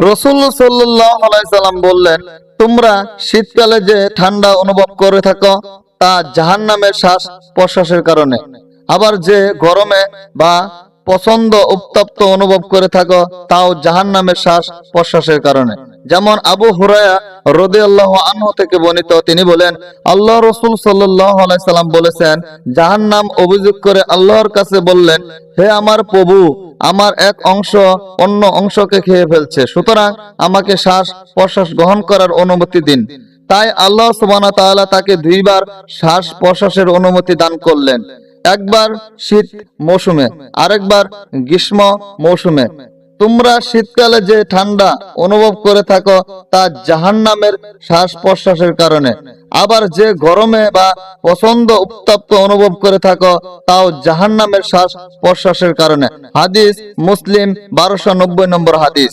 রসুল সাল্লাম বললেন, তোমরা শীতকালে যে ঠান্ডা অনুভব করে থাকো, তা জাহান নামের শ্বাস প্রশ্বাসের কারণে। আবার যে গরমে বা পছন্দ উত্তপ্ত অনুভব করে থাকো, তাও জাহান নামের শ্বাস প্রশ্বাসের কারণে। যেমন আবু হুরায়া রদে আল্লাহ আনহু থেকে বর্ণিত, তিনি বলেন, আল্লাহ রসুল সাল্লাম বলেছেন জাহান নাম অভিযোগ করে আল্লাহর কাছে বললেন, হে আমার প্রভু আমার এক অংশ অন্য অংশকে খেয়ে ফেলছে। সুতরাং আমাকে শ্বাস প্রশ্বাস গ্রহণ করার অনুমতি দিন। তাই আল্লাহ সুবানা তাআলা তাকে দুইবার শ্বাস প্রশ্বাসের অনুমতি দান করলেন। একবার শীত মৌসুমে, আরেকবার গ্রীষ্ম মৌসুমে। তোমরা শীতকালে যে ঠান্ডা অনুভব করে থাকো, তা জাহান নামের শ্বাস প্রশ্বাসের কারণে। আবার যে গরমে বা পছন্দ উত্তপ্ত অনুভব করে থাকো, তাও জাহান নামের শ্বাস প্রশ্বাসের কারণে। হাদিস মুসলিম বারোশো নম্বর হাদিস।